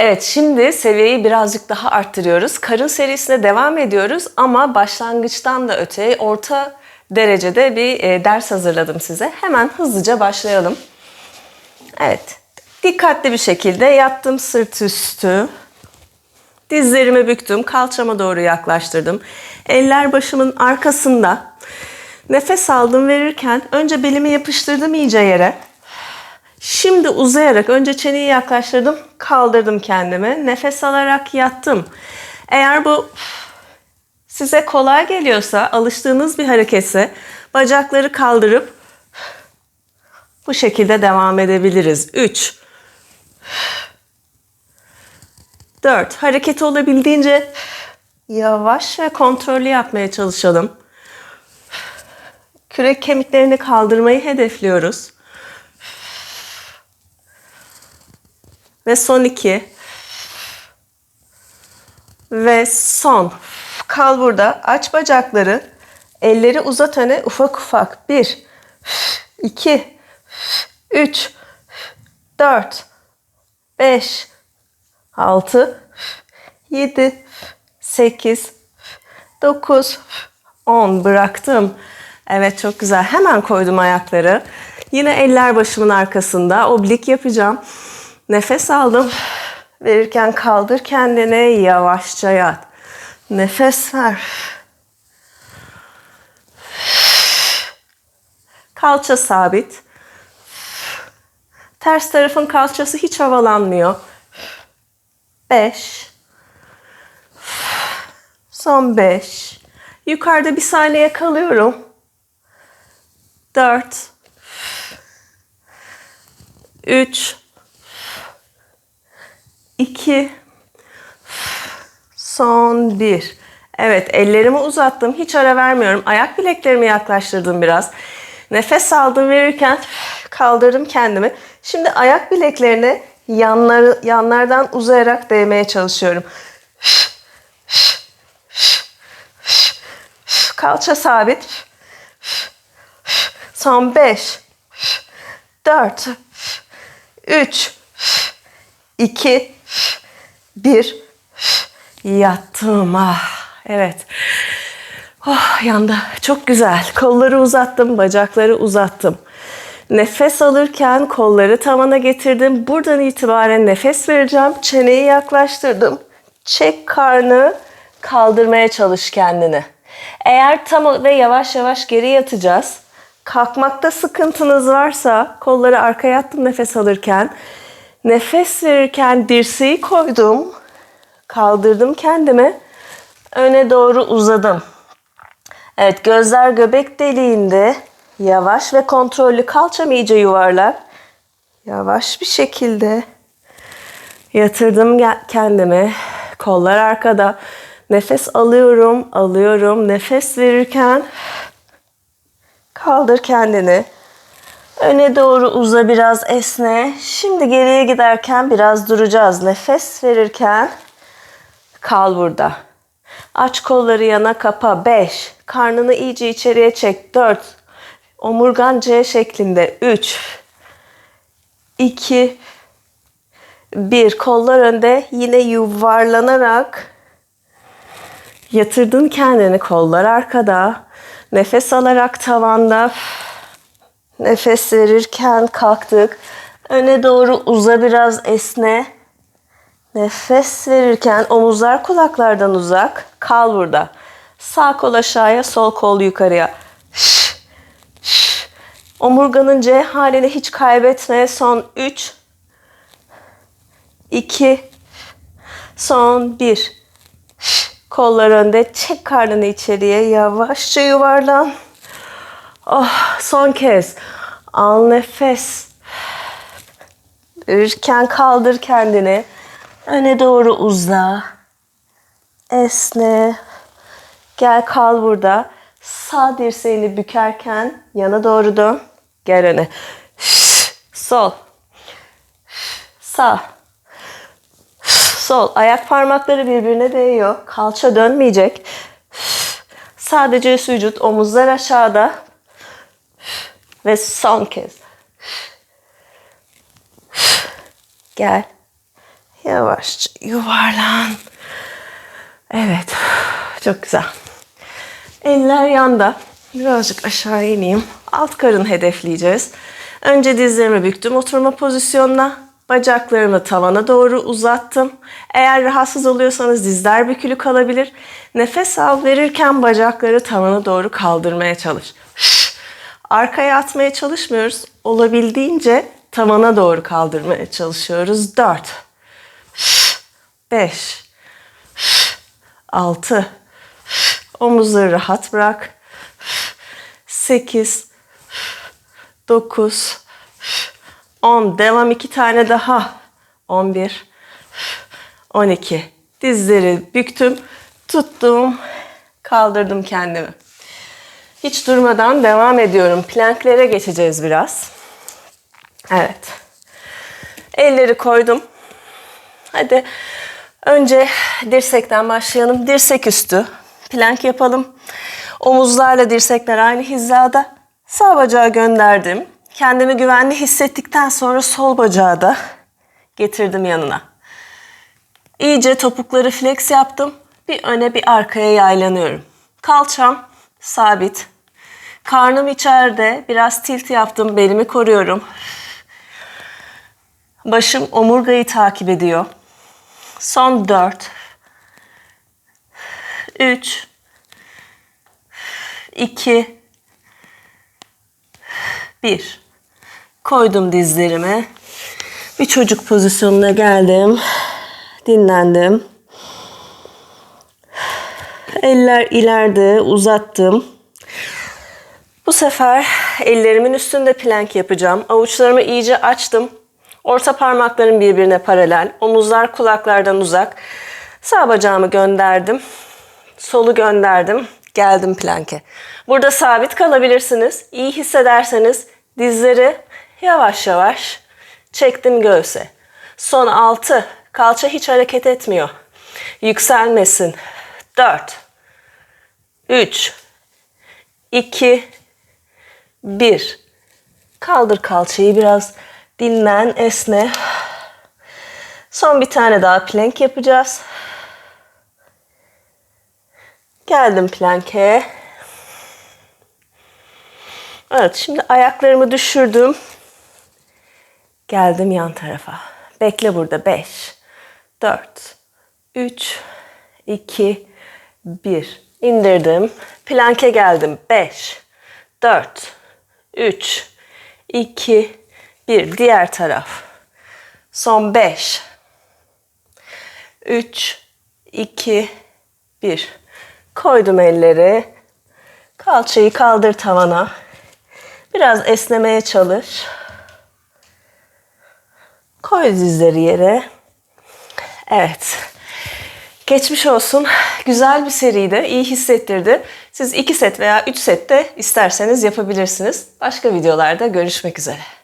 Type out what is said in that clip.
Evet şimdi seviyeyi birazcık daha arttırıyoruz. Karın serisine devam ediyoruz ama başlangıçtan da öte orta derecede bir e, ders hazırladım size. Hemen hızlıca başlayalım. Evet. Dikkatli bir şekilde yattım sırt üstü. Dizlerimi büktüm, kalçama doğru yaklaştırdım. Eller başımın arkasında. Nefes aldım verirken önce belimi yapıştırdım iyice yere. Şimdi uzayarak önce çeneyi yaklaştırdım, kaldırdım kendimi. Nefes alarak yattım. Eğer bu size kolay geliyorsa, alıştığınız bir hareketse bacakları kaldırıp bu şekilde devam edebiliriz. 3 4 Hareket olabildiğince yavaş ve kontrollü yapmaya çalışalım. Kürek kemiklerini kaldırmayı hedefliyoruz. Ve son iki. Ve son. Kal burada. Aç bacakları. Elleri uzat öne ufak ufak. Bir, iki, üç, dört, beş, altı, yedi, sekiz, dokuz, on. Bıraktım. Evet çok güzel. Hemen koydum ayakları. Yine eller başımın arkasında. Oblik yapacağım. Nefes aldım. Verirken kaldır kendini. Yavaşça yat. Nefes ver. Kalça sabit. Ters tarafın kalçası hiç havalanmıyor. 5. Son 5. Yukarıda bir saniye kalıyorum. 4. 3. 2 son 1. Evet ellerimi uzattım. Hiç ara vermiyorum. Ayak bileklerimi yaklaştırdım biraz. Nefes aldım verirken kaldırdım kendimi. Şimdi ayak bileklerini yanları, yanlardan uzayarak değmeye çalışıyorum. Kalça sabit. Son 5 4 3 2 1 Yattım. Ah, evet. Oh, yanda. Çok güzel. Kolları uzattım, bacakları uzattım. Nefes alırken kolları tavana getirdim. Buradan itibaren nefes vereceğim. Çeneyi yaklaştırdım. Çek karnı, kaldırmaya çalış kendini. Eğer tam ve yavaş yavaş geri yatacağız. Kalkmakta sıkıntınız varsa kolları arkaya attım nefes alırken. Nefes verirken dirseği koydum. Kaldırdım kendimi. Öne doğru uzadım. Evet gözler göbek deliğinde. Yavaş ve kontrollü kalçam iyice yuvarlak. Yavaş bir şekilde yatırdım kendimi. Kollar arkada. Nefes alıyorum, alıyorum. Nefes verirken kaldır kendini. Öne doğru uza biraz esne. Şimdi geriye giderken biraz duracağız. Nefes verirken kal burada. Aç kolları yana kapa. 5. Karnını iyice içeriye çek. 4. Omurgan C şeklinde. 3. 2. 1. Kollar önde. Yine yuvarlanarak yatırdın kendini. Kollar arkada. Nefes alarak tavanda. Nefes verirken kalktık. Öne doğru uza biraz esne. Nefes verirken omuzlar kulaklardan uzak. Kal burada. Sağ kol aşağıya, sol kol yukarıya. Omurganın C halini hiç kaybetme. Son 3 2 Son 1 Kollar önde. Çek karnını içeriye. Yavaşça yuvarlan. Oh, son kez. Al nefes. Verirken kaldır kendini. Öne doğru uza. Esne. Gel kal burada. Sağ dirseğini bükerken yana doğru dön. Gel öne. Sol. Sağ. Sol. Ayak parmakları birbirine değiyor. Kalça dönmeyecek. Sadece üst vücut, omuzlar aşağıda. Ve son kez. Gel. Yavaşça yuvarlan. Evet. Çok güzel. Eller yanda. Birazcık aşağı ineyim. Alt karın hedefleyeceğiz. Önce dizlerimi büktüm oturma pozisyonuna. Bacaklarımı tavana doğru uzattım. Eğer rahatsız oluyorsanız dizler bükülü kalabilir. Nefes al verirken bacakları tavana doğru kaldırmaya çalış. Arkaya atmaya çalışmıyoruz. Olabildiğince tavana doğru kaldırmaya çalışıyoruz. 4 5 6 Omuzları rahat bırak. 8 9 10 devam iki tane daha. 11 12 dizleri büktüm. Tuttum. Kaldırdım kendimi hiç durmadan devam ediyorum. Planklere geçeceğiz biraz. Evet. Elleri koydum. Hadi. Önce dirsekten başlayalım. Dirsek üstü. Plank yapalım. Omuzlarla dirsekler aynı hizada. Sağ bacağı gönderdim. Kendimi güvenli hissettikten sonra sol bacağı da getirdim yanına. İyice topukları flex yaptım. Bir öne bir arkaya yaylanıyorum. Kalçam sabit. Karnım içeride. Biraz tilt yaptım. Belimi koruyorum. Başım omurgayı takip ediyor. Son 4 3 2 1 Koydum dizlerimi. Bir çocuk pozisyonuna geldim. Dinlendim. Eller ileride uzattım. Bu sefer ellerimin üstünde plank yapacağım. Avuçlarımı iyice açtım. Orta parmaklarım birbirine paralel. Omuzlar kulaklardan uzak. Sağ bacağımı gönderdim. Solu gönderdim. Geldim planke. Burada sabit kalabilirsiniz. İyi hissederseniz dizleri Yavaş yavaş çektim göğse. Son 6. Kalça hiç hareket etmiyor. Yükselmesin. 4 3 2 1 Kaldır kalçayı biraz dinlen, esne. Son bir tane daha plank yapacağız. Geldim planke. Evet, şimdi ayaklarımı düşürdüm. Geldim yan tarafa. Bekle burada. 5, 4, 3, 2, 1. İndirdim. Planke geldim. 5, 4, 3, 2, 1. Diğer taraf. Son 5, 3, 2, 1. Koydum elleri. Kalçayı kaldır tavana. Biraz esnemeye çalış. Koy dizleri yere. Evet. Geçmiş olsun. Güzel bir seriydi. İyi hissettirdi. Siz iki set veya üç set de isterseniz yapabilirsiniz. Başka videolarda görüşmek üzere.